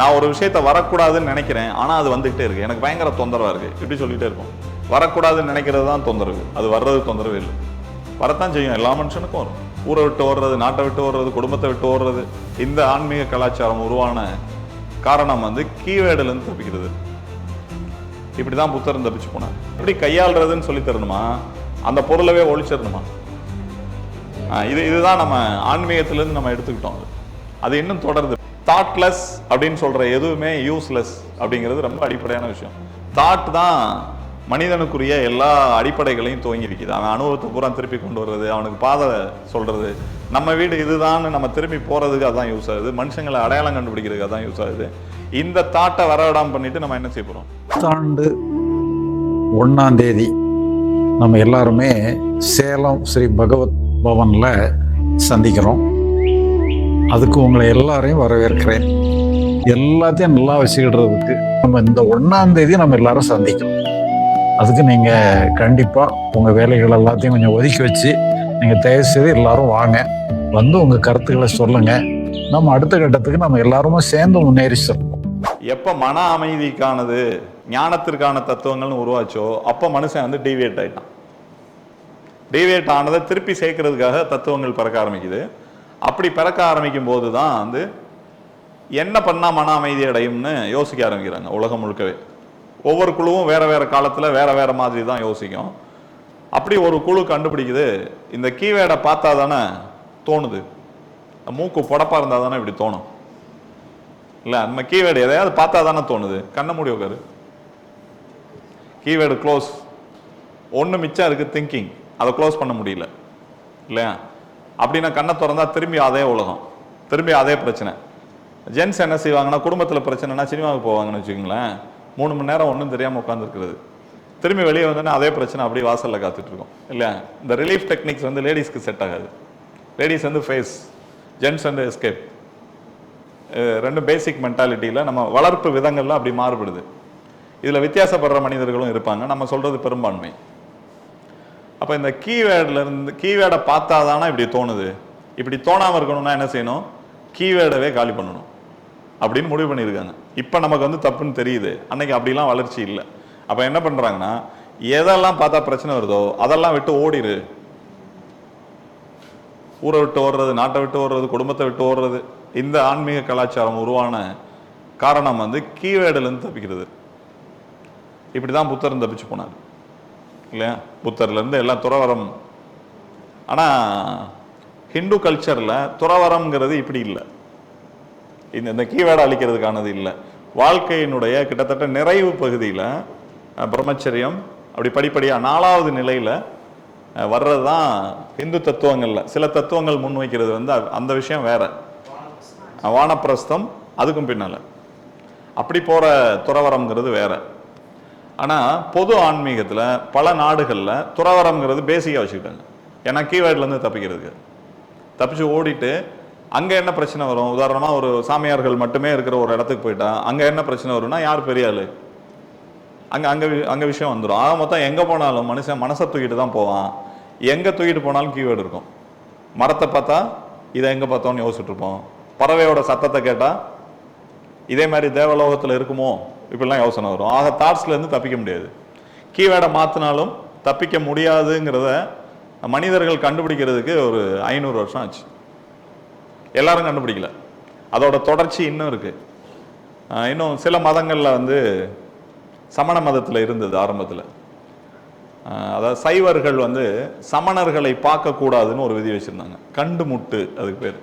நான் ஒரு விஷயத்த வரக்கூடாதுன்னு நினைக்கிறேன் ஆனால் அது வந்துகிட்டே இருக்கு. எனக்கு பயங்கர தொந்தரவாக இருக்கு. இப்படி சொல்லிட்டே இருக்கும் வரக்கூடாதுன்னு நினைக்கிறது தான் தொந்தரவு. அது வர்றது தொந்தரவு இல்லை. வரத்தான் செய்யும். எல்லா மனுஷனுக்கும் வரும். ஊரை விட்டு ஓடுறது நாட்டை விட்டு ஓடுறது குடும்பத்தை விட்டு ஓடுறது இந்த ஆன்மீக கலாச்சாரம் உருவான காரணம் வந்து கீவேடுலேருந்து தப்பிக்கிறது. இப்படி தான் புத்தர் தப்பிச்சு போனார். எப்படி கையாளுறதுன்னு சொல்லி தரணுமா? அந்த பொருளவே ஒழிச்சிடணுமா? இது இதுதான் நம்ம ஆன்மீகத்திலேருந்து நம்ம எடுத்துக்கிட்டோம். அது. அது இன்னும் தொடருது. தாட்லெஸ் அப்படின்னு சொல்கிற எதுவுமே யூஸ்லெஸ் அப்படிங்கிறது ரொம்ப அடிப்படையான விஷயம். தாட் தான் மனிதனுக்குரிய எல்லா அடிப்படைகளையும் துவங்கி வைக்குது அவன் அனுபவத்தை பூரா திருப்பி கொண்டு வர்றது அவனுக்கு பாதை சொல்கிறது நம்ம வீடு இதுதான்னு நம்ம திரும்பி போகிறதுக்கு அதான் யூஸ் ஆகுது. மனுஷங்களை அடையாளம் கண்டுபிடிக்கிறதுக்கு அதான் யூஸ் ஆகுது. இந்த தாட்டை வரவிடாமல் பண்ணிட்டு நம்ம என்ன செய்ய போகிறோம் புத்தாண்டு ஒன்றாம் தேதி நம்ம எல்லாருமே சேலம் ஸ்ரீ பகவத் பவனில் சந்திக்கிறோம். அதுக்கு உங்களை எல்லாரையும் வரவேற்கிறேன். எல்லாத்தையும் நல்லா வச்சுக்கிடுறதுக்கு நம்ம இந்த ஒன்றாம் தேதி நம்ம எல்லாரும் சந்திக்கிறோம் அதுக்கு நீங்கள் கண்டிப்பாக உங்கள் வேலைகள் எல்லாத்தையும் கொஞ்சம் ஒதுக்கி வச்சு நீங்கள் தயவு செய்து எல்லாரும் வாங்க. வந்து உங்கள் கருத்துக்களை சொல்லுங்கள் நம்ம அடுத்த கட்டத்துக்கு நம்ம எல்லாருமே சேர்ந்து முன்னேறி செல்வோம். எப்ப மன அமைதிக்கானது ஞானத்திற்கான தத்துவங்கள்னு உருவாச்சோ அப்ப மனுஷன் வந்து டீவியேட் ஆயிட்டான். டீவியேட் ஆனதை திருப்பி சேர்க்கறதுக்காக தத்துவங்கள் பிறக்க ஆரம்பிக்குது. அப்படி பிறக்க ஆரம்பிக்கும் போது தான் வந்து என்ன பண்ணால் மன அமைதி அடையும்னு யோசிக்க ஆரம்பிக்கிறாங்க உலகம் முழுக்கவே. ஒவ்வொரு குழுவும் வேறு வேறு காலத்தில் வேறு வேறு மாதிரி தான் யோசிக்கும். அப்படி ஒரு குழு கண்டுபிடிக்குது. இந்த கீவேடை பார்த்தா தானே தோணுது மூக்கு புடப்பா இருந்தால் தானே இப்படி தோணும். இல்லை நம்ம கீவேர்டு எதையாவது பார்த்தா தானே தோணுது. கண்ணை மூடி உட்காரு. கீவேர்டு க்ளோஸ் ஒன்று மிச்சம் இருக்குது திங்கிங் அதை க்ளோஸ் பண்ண முடியல. இல்லையா? அப்படின்னா கண்ணை திறந்தா திரும்பி அதே உலகம். திரும்பி அதே பிரச்சனை. ஜென்ஸ் என்ன செய்வாங்கன்னா குடும்பத்தில் பிரச்சனைனா சினிமாவுக்கு போவாங்கன்னு வச்சுக்கோங்களேன். மூணு மணி நேரம் ஒன்றும் தெரியாமல் உட்காந்துருக்குறது திரும்பி வெளியே வந்தோன்னா அதே பிரச்சனை அப்படியே வாசலில் காத்துட்ருக்கோம் இல்லை இல்லையா? இந்த ரிலீஃப் டெக்னிக்ஸ் வந்து லேடிஸ்க்கு செட் ஆகாது. லேடிஸ் வந்து ஃபேஸ் ஜென்ஸ் வந்து எஸ்கேப் ரெண்டு பேசிக் மென்டாலிட்டியில் நம்ம வளர்ப்பு விதங்கள்லாம் அப்படி மாறுபடுது. இதில் வித்தியாசப்படுற மனிதர்களும் இருப்பாங்க. நம்ம சொல்கிறது பெரும்பான்மை. அப்போ இந்த கீவேர்டில் இருந்து கீவேர்டை பார்த்தா தானே இப்படி தோணுது. இப்படி தோணாமல் இருக்கணும்னா என்ன செய்யணும்? கீவேர்டவே காலி பண்ணணும். அப்படின்னு முடிவு பண்ணியிருக்காங்க. இப்போ நமக்கு வந்து தப்புன்னு தெரியுது. அன்னைக்கு அப்படிலாம் வளர்ச்சி இல்லை. அப்போ என்ன பண்ணுறாங்கன்னா எதெல்லாம் பார்த்தா பிரச்சனை வருதோ அதெல்லாம் விட்டு ஓடிடு ஊரை விட்டு ஓடுறது நாட்டை விட்டு ஓடுறது குடும்பத்தை விட்டு ஓடுறது இந்த ஆன்மீக கலாச்சாரம் உருவான காரணம் வந்து கீவேர்டுலேருந்து தப்பிக்கிறது. இப்படி தான் புத்தரும் தப்பிச்சு போனார். இல்லையா? புத்தர்லேருந்து எல்லாம் துறவரம். ஆனால் ஹிந்து கல்ச்சரில் துறவரம்ங்கிறது இப்படி இல்லை. இந்த இந்த கீவேடை அழிக்கிறதுக்கானது இல்லை. வாழ்க்கையினுடைய கிட்டத்தட்ட நிறைவு பகுதியில் பிரம்மச்சரியம் அப்படி படிப்படியாக நாலாவது நிலையில் வர்றது தான் ஹிந்து தத்துவங்களில். சில தத்துவங்கள் முன்வைக்கிறது வந்து அந்த விஷயம் வேற. வானப்பிரஸ்தம் அதுக்கும் பின்னால். அப்படி போகிற துறவரம்ங்கிறது வேறு. ஆனால் பொது ஆன்மீகத்தில் பல நாடுகளில் துறவரம்ங்கிறது பேசிக்காக வச்சுக்கிட்டாங்க. ஏன்னா கீவேர்ட்லேருந்து தப்பிக்கிறதுக்கு. தப்பிச்சு ஓடிட்டு அங்கே என்ன பிரச்சனை வரும்? உதாரணமாக ஒரு சாமியார்கள் மட்டுமே இருக்கிற ஒரு இடத்துக்கு போயிட்டா அங்கே என்ன பிரச்சனை வரும்னா யார் பெரிய ஆள்? அங்கே அங்கே அங்கே விஷயம் வந்துடும் ஆக மொத்தம் எங்கே போனாலும் மனுஷன் மனசை தூக்கிட்டு தான் போவான். எங்கே தூக்கிட்டு போனாலும் கீவேர்டு இருக்கும். மரத்தை பார்த்தா இதை எங்கே பார்த்தோம்னு யோசிச்சுட்ருப்போம் பறவையோட சத்தத்தை கேட்டால் இதே மாதிரி தேவலோகத்தில் இருக்குமோ? இப்படிலாம் யோசனை வரும். ஆக தாட்ஸ்லேருந்து தப்பிக்க முடியாது. கீவேர்டை மாற்றினாலும் தப்பிக்க முடியாதுங்கிறத மனிதர்கள் கண்டுபிடிக்கிறதுக்கு ஒரு ஐநூறு வருஷம் ஆச்சு. எல்லாரும் கண்டுபிடிக்கல. அதோட தொடர்ச்சி இன்னும் இருக்குது இன்னும் சில மதங்களில் வந்து சமண மதத்தில் இருந்தது ஆரம்பத்தில். அதாவது சைவர்கள் வந்து சமணர்களை பார்க்கக்கூடாதுன்னு ஒரு விதி வச்சுருந்தாங்க. கண்டு முட்டு அதுக்கு பேர்.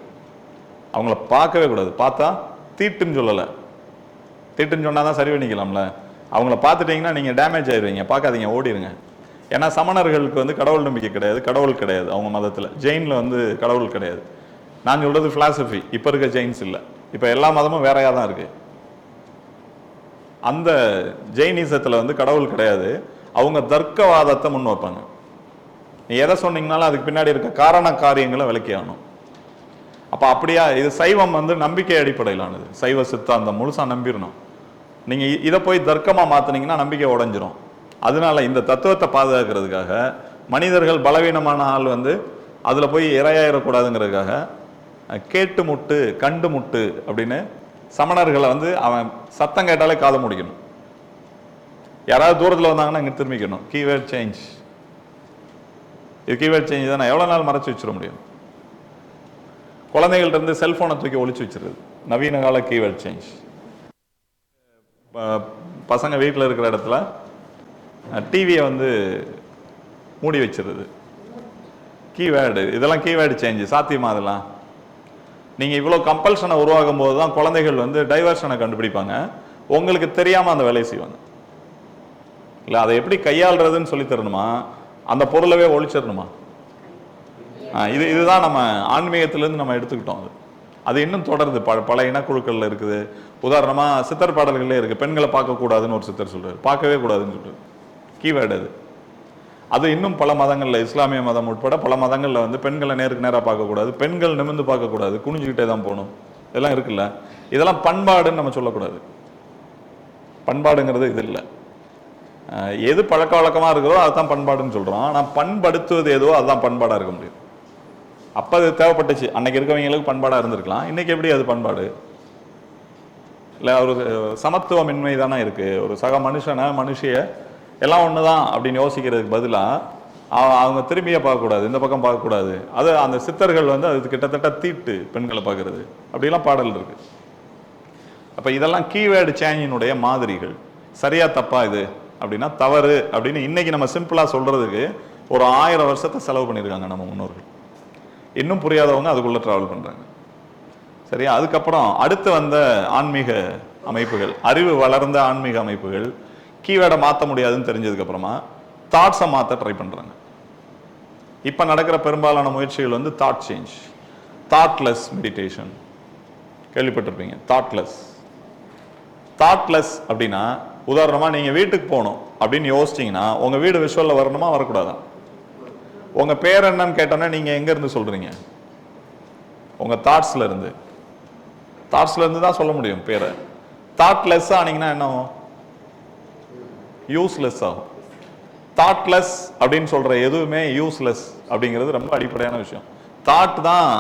அவங்கள பார்க்கவே கூடாது. பார்த்தா தீட்டுன்னு சொல்லலை. திட்டுன்னு சொன்னால் தான் சரி பண்ணிக்கலாம்ல. அவங்கள பார்த்துட்டிங்கன்னா நீங்கள் டேமேஜ் ஆயிடுவீங்க பார்க்காதீங்க ஓடிடுங்க ஏன்னா சமணர்களுக்கு வந்து கடவுள் நம்பிக்கை கிடையாது கடவுள் கிடையாது அவங்க மதத்தில். ஜெயினில் வந்து கடவுள் கிடையாது. நான் சொல்கிறது ஃபிலாசபி இப்போ இருக்க ஜெயின்ஸ் இல்லை. இப்போ எல்லா மதமும் வேறையாக தான் இருக்குது அந்த ஜெயினிசத்தில் வந்து கடவுள் கிடையாது. அவங்க தர்க்கவாதத்தை முன் வைப்பாங்க. நீ எதை சொன்னீங்கனாலும் அதுக்கு பின்னாடி இருக்க காரண காரியங்களை விளக்கி ஆகணும். அப்படியா இது சைவம் வந்து நம்பிக்கை அடிப்படையிலானது. சைவ சித்தாந்தம் முழுசா நம்பிடணும். நீங்கள் இதை போய் தர்க்கமாக மாற்றினீங்கன்னா நம்பிக்கை உடஞ்சிரும். அதனால இந்த தத்துவத்தை பாதுகாக்கிறதுக்காக மனிதர்கள் பலவீனமான ஆள் வந்து அதில் போய் இரையாயிடக்கூடாதுங்கிறதுக்காக கேட்டு முட்டு கண்டு முட்டு அப்படின்னு சமணர்களை வந்து அவன் சத்தம் கேட்டாலே காதை முடிக்கணும். யாராவது தூரத்தில் வந்தாங்கன்னா இங்கே திரும்பிக்கணும். கீவேர்ட் சேஞ்ச் இது கீவேர்ட் சேஞ்ச் தான்? எவ்வளோ நாள் மறைச்சி வச்சிட முடியும்? குழந்தைகள்ட்ட இருந்து தூக்கி ஒழிச்சு வச்சிருது. நவீன கால கீவேர்ட் சேஞ்ச் பசங்க வீட்டில் இருக்கிற இடத்துல டிவியை வந்து மூடி வச்சிருது. கீவேர்டு இதெல்லாம் கீவேர்டு சேஞ்சு சாத்தியமா அதெல்லாம்? நீங்கள் இவ்வளோ கம்பல்ஷனை உருவாகும் போது தான் குழந்தைகள் வந்து டைவர்ஷனை கண்டுபிடிப்பாங்க. உங்களுக்கு தெரியாமல் அந்த வேலையை செய்வாங்க. இல்லை அதை எப்படி கையாளுறதுன்னு சொல்லி தரணுமா? அந்த பொருளவே ஒழிச்சிடணுமா? இது இதுதான் நம்ம ஆன்மீகத்திலேருந்து நம்ம எடுத்துக்கிட்டோம் அது. அது இன்னும் தொடருது. ப பல இனக்குழுக்களில் இருக்குது. உதாரணமாக சித்தர் பாடல்களே இருக்குது பெண்களை பார்க்கக்கூடாதுன்னு ஒரு சித்தர் சொல்கிறார் பார்க்கவே கூடாதுன்னு சொல்கிறார் கீவேர்டு அது. அது இன்னும் பல மதங்களில் இஸ்லாமிய மதம் உட்பட பல மதங்களில் வந்து பெண்களை நேருக்கு நேராக பார்க்கக்கூடாது. பெண்கள் நிமிர்ந்து பார்க்கக்கூடாது. குனிஞ்சுக்கிட்டே தான் போகணும். இதெல்லாம் இருக்குல்ல. இதெல்லாம் பண்பாடுன்னு நம்ம சொல்லக்கூடாது. பண்பாடுங்கிறது இது இல்லை. எது பழக்க வழக்கமாக இருக்கிறதோ அதுதான் பண்பாடுன்னு சொல்கிறோம் ஆனால் பண்படுத்துவது எதுவோ அதுதான் பண்பாடாக இருக்க முடியும். அப்போ அது தேவைப்பட்டுச்சு. அன்னைக்கு இருக்கவங்களுக்கு பண்பாடாக இருந்திருக்கலாம். இன்றைக்கி எப்படி அது பண்பாடு? இல்லை ஒரு சமத்துவமின்மை தானே இருக்குது ஒரு சக மனுஷனை மனுஷிய எல்லாம் ஒன்று தான் அப்படின்னு யோசிக்கிறதுக்கு பதிலாக அவங்க திரும்பியே பார்க்கக்கூடாது. இந்த பக்கம் பார்க்கக்கூடாது. அது அந்த சித்தர்கள் வந்து அது கிட்டத்தட்ட தீட்டு பெண்களை பார்க்கறது. அப்படிலாம் பாடல் இருக்குது அப்போ இதெல்லாம் கீவேர்டு சேஞ்சினுடைய மாதிரிகள். சரியா தப்பா இது? அப்படின்னா தவறு அப்படின்னு இன்னைக்கு நம்ம சிம்பிளாக சொல்றதுக்கு ஒரு ஆயிரம் வருஷத்தை செலவு பண்ணியிருக்காங்க நம்ம முன்னோர்கள். இன்னும் புரியாதவங்க அதுக்குள்ள டிராவல் பண்றாங்க. சரியா? அதுக்கப்புறம் அடுத்து வந்த ஆன்மீக அமைப்புகள் அறிவு வளர்ந்த ஆன்மீக அமைப்புகள் கீவேர்டை மாற்ற முடியாதுன்னு தெரிஞ்சதுக்கு அப்புறமா தாட்ஸை மாற்ற ட்ரை பண்றாங்க. இப்போ நடக்கிற பெரும்பாலான முயற்சிகள் வந்து தாட் சேஞ்ச் தாட்லெஸ் மெடிடேஷன் கேள்விப்பட்டிருப்பீங்க? தாட்லெஸ் தாட்லெஸ் அப்படின்னா உதாரணமா நீங்க வீட்டுக்கு போகணும் அப்படின்னு யோசிச்சிங்கன்னா உங்க வீடு விஷுவலில் வரணுமா வரக்கூடாதான் உங்க பேர் என்னன்னு கேட்டோன்னா நீங்க எங்க இருந்து சொல்றீங்க? உங்க தாட்ஸ்ல இருந்து. தாட்ஸ்ல இருந்து தான் சொல்ல முடியும் பேரை. தாட்லெஸ் ஆனீங்கன்னா என்ன ஆகும்? யூஸ்லெஸ் ஆகும். தாட்லெஸ் அப்படின்னு சொல்ற எதுவுமே யூஸ்லெஸ் அப்படிங்கிறது ரொம்ப அடிப்படையான விஷயம். தாட் தான்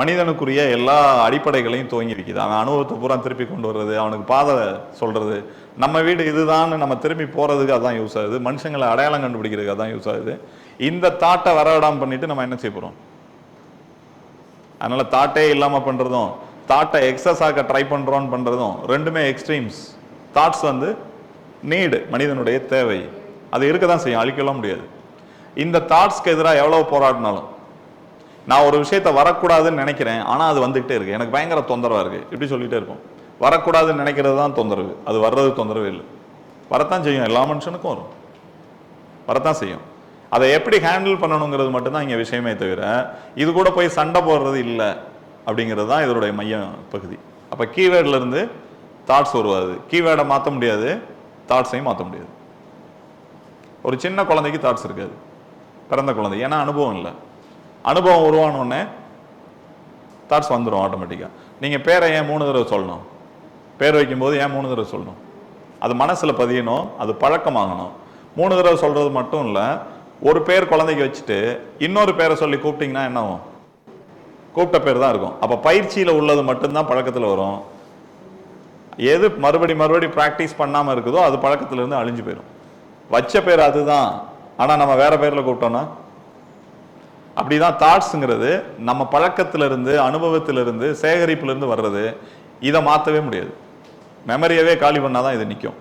மனிதனுக்குரிய எல்லா அடிப்படைகளையும் துவங்கி இருக்குது அவன் அனுபவத்தை பூரா திருப்பி கொண்டு வர்றது அவனுக்கு பாதை சொல்றது. நம்ம வீடு இதுதான்னு நம்ம திரும்பி போறதுக்கு அதான் யூஸ் ஆகுது. மனுஷங்களை அடையாளம் கண்டுபிடிக்கிறதுக்கு அதான் யூஸ் ஆகுது. இந்த தாட்டை வரவிடாம பண்ணிட்டு நம்ம என்ன செய்ய போகிறோம் அதனால தாட்டே இல்லாமல் பண்ணுறதும் தாட்டை எக்ஸஸ் ஆக்க ட்ரை பண்ணுறோன்னு பண்ணுறதும் ரெண்டுமே எக்ஸ்ட்ரீம்ஸ் தாட்ஸ் வந்து நீடு மனிதனுடைய தேவை. அது இருக்க தான் செய்யும் அழிக்கலாம் முடியாது. இந்த தாட்ஸ்க்கு எதிராக எவ்வளோ போராடினாலும் நான் ஒரு விஷயத்த வரக்கூடாதுன்னு நினைக்கிறேன் ஆனால் அது வந்துகிட்டே இருக்கு. எனக்கு பயங்கர தொந்தரவாக இருக்கு. இப்படி சொல்லிகிட்டே இருக்கும் வரக்கூடாதுன்னு நினைக்கிறது தான் தொந்தரவு. அது வர்றது தொந்தரவு இல்லை. வரத்தான் செய்யும். எல்லா மனுஷனுக்கும் வரும். வரத்தான் செய்யும். அதை எப்படி ஹேண்டில் பண்ணணுங்கிறது மட்டும்தான் இங்கே விஷயமே தவிர இது கூட போய் சண்டை போடுறது இல்லை அப்படிங்கிறது தான் இதனுடைய மைய பகுதி. அப்போ கீவேர்ட்லேருந்து தாட்ஸ் உருவாது கீவேர்டை மாற்ற முடியாது தாட்ஸையும் மாற்ற முடியாது. ஒரு சின்ன குழந்தைக்கு தாட்ஸ் இருக்காது. பிறந்த குழந்தை. ஏன்னா அனுபவம் இல்லை. அனுபவம் உருவானோடனே தாட்ஸ் வந்துடும் ஆட்டோமேட்டிக்காக நீங்கள் பேரை ஏன் மூணு தடவை சொல்லணும்? பேர் வைக்கும்போது ஏன் மூணு தடவை சொல்லணும்? அது மனசில் பதியணும் அது பழக்கமாகணும். மூணு தடவை சொல்கிறது மட்டும் இல்லை ஒரு பேர் குழந்தைக்கு வச்சுட்டு இன்னொரு பேரை சொல்லி கூப்பிட்டீங்கன்னா என்ன ஆகும் கூப்பிட்ட பேர் தான் இருக்கும். அப்போ பயிற்சியில் உள்ளது மட்டும்தான் பழக்கத்தில் வரும். எது மறுபடி மறுபடி ப்ராக்டிஸ் பண்ணாமல் இருக்குதோ அது பழக்கத்திலேருந்து அழிஞ்சு போயிடும் வச்ச பேர் அதுதான். ஆனால் நம்ம வேற பேரில் கூப்பிட்டோன்னா அப்படி தான் தாட்ஸுங்கிறது நம்ம பழக்கத்திலிருந்து அனுபவத்திலிருந்து சேகரிப்புலேருந்து வர்றது. இதை மாற்றவே முடியாது. மெமரியவே காலி பண்ணால் தான் இது நிற்கும்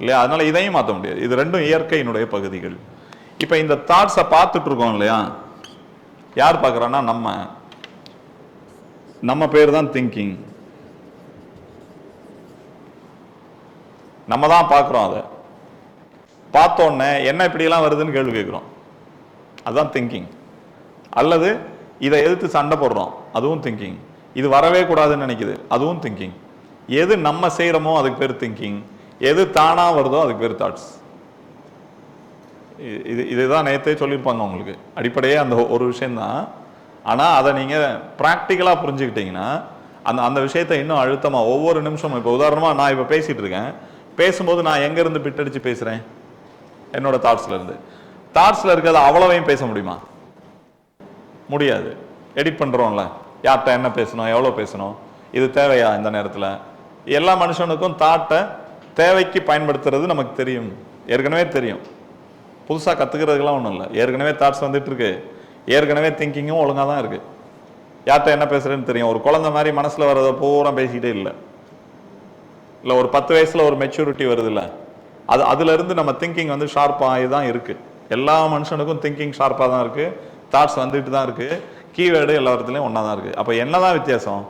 இல்லையா? அதனால் இதையும் மாற்ற முடியாது. இது ரெண்டும் இயற்கையினுடைய பகுதிகள். இப்போ இந்த தாட்ஸை பார்த்துட்டு இருக்கோம் இல்லையா? யார் பார்க்குறோன்னா நம்ம. நம்ம பேர் தான் திங்கிங் நம்ம தான் பார்க்குறோம் அதை. பார்த்தோன்னே என்ன இப்படியெல்லாம் வருதுன்னு கேள்வி கேட்குறோம். அதுதான் திங்கிங் அல்லது இதை எதிர்த்து சண்டை போடுறோம். அதுவும் திங்கிங் இது வரவே கூடாதுன்னு நினைக்குது. அதுவும் திங்கிங் எது நம்ம செய்கிறோமோ அதுக்கு பேர் திங்கிங் எது தானாக வருதோ அதுக்கு பேர் தாட்ஸ் இது இதுதான் நேத்தே சொல்லியிருப்பாங்க உங்களுக்கு. அடிப்படையே அந்த ஒரு விஷயந்தான் ஆனால் அதை நீங்கள் ப்ராக்டிக்கலாக புரிஞ்சுக்கிட்டீங்கன்னா அந்த அந்த விஷயத்தை இன்னும் அழுத்தமாக ஒவ்வொரு நிமிஷமும் இப்போ உதாரணமாக நான் இப்போ பேசிகிட்டு இருக்கேன். பேசும்போது நான் எங்கேருந்து பிட்டடிச்சு பேசுகிறேன் என்னோடய தாட்ஸ்லேருந்து இருந்து. இருக்கிறத அவ்வளவையும் பேச முடியுமா? முடியாது. எடிட் பண்ணுறோம்ல யார்கிட்ட என்ன பேசணும்? எவ்வளோ பேசணும்? இது தேவையா இந்த நேரத்தில்? எல்லா மனுஷனுக்கும் தாட்டை தேவைக்கு பயன்படுத்துறது நமக்கு தெரியும். ஏற்கனவே தெரியும். புதுசாக கற்றுக்கிறதுக்கெல்லாம் ஒன்றும் இல்லை. ஏற்கனவே தாட்ஸ் வந்துட்டு இருக்கு. ஏற்கனவே திங்கிங்கும் ஒழுங்காக தான் இருக்குது யார்கிட்ட என்ன பேசுகிறேன்னு தெரியும். ஒரு குழந்தை மாதிரி மனசில் வர்றதை பூரா பேசிக்கிட்டே இல்லை. இல்லை ஒரு பத்து வயசில் ஒரு மெச்சூரிட்டி வருது இல்லை அது அதுலேருந்து நம்ம திங்கிங் வந்து ஷார்ப்பாகி தான் இருக்குது எல்லா மனுஷனுக்கும் திங்கிங் ஷார்ப்பாக தான் இருக்குது தாட்ஸ் வந்துட்டு தான் இருக்குது கீவேர்டு எல்லா இடத்துலையும் ஒன்றா தான் இருக்குது அப்போ என்னதான் வித்தியாசம்?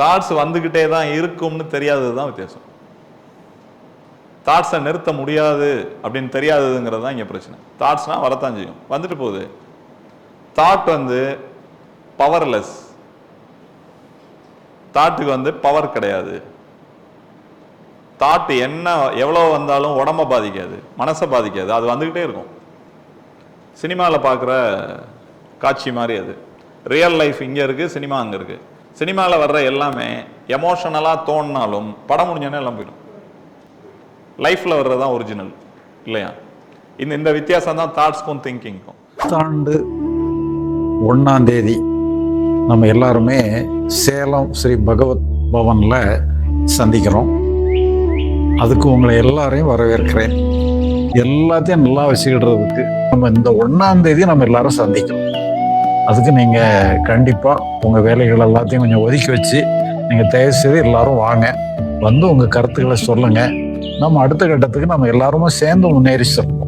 தாட்ஸ் வந்துக்கிட்டே தான் இருக்கும்னு தெரியாதது தான் வித்தியாசம். தாட்ஸை நிறுத்த முடியாது அப்படின்னு தெரியாததுங்கிறது தான் இங்கே பிரச்சனை. தாட்ஸ்னா வரத்தான் செய்யும். வந்துட்டு போகுது. தாட் வந்து பவர்லெஸ் தாட்டுக்கு வந்து பவர் கிடையாது. தாட் என்ன எவ்வளோ வந்தாலும் உடம்ப பாதிக்காது மனசை பாதிக்காது. அது வந்துக்கிட்டே இருக்கும். சினிமாவில் பார்க்குற காட்சி மாதிரி அது. ரியல் லைஃப் இங்கே இருக்குது சினிமா அங்கே இருக்குது சினிமாவில் வர்ற எல்லாமே எமோஷனலாக தோணினாலும் படம் முடிஞ்சோன்னே எல்லாம் போயிடும். லைஃப்பில் வர்றது தான் ஒரிஜினல் இல்லையா? இந்த இந்த வித்தியாசம் தான் தாட்ஸ்க்கும் திங்கிங்க்கும். ஆண்டு ஒன்றாம் தேதி நம்ம எல்லாருமே சேலம் ஸ்ரீ பகவத் பவனில் சந்திக்கிறோம். அதுக்கு உங்களை எல்லாரையும் வரவேற்கிறேன். எல்லாத்தையும் நல்லா வச்சுக்கிடுறதுக்கு நம்ம இந்த ஒன்றாம் தேதி நம்ம எல்லாரும் சந்திக்கணும் அதுக்கு நீங்கள் கண்டிப்பாக உங்கள் வேலைகள் எல்லாத்தையும் கொஞ்சம் ஒதுக்கி வச்சு நீங்கள் தயவு செய்து எல்லாரும் வாங்க. வந்து உங்கள் கருத்துக்களை சொல்லுங்கள் நம்ம அடுத்த கட்டத்துக்கு நம்ம எல்லாருமே சேர்ந்து முன்னேறி செல்வோம்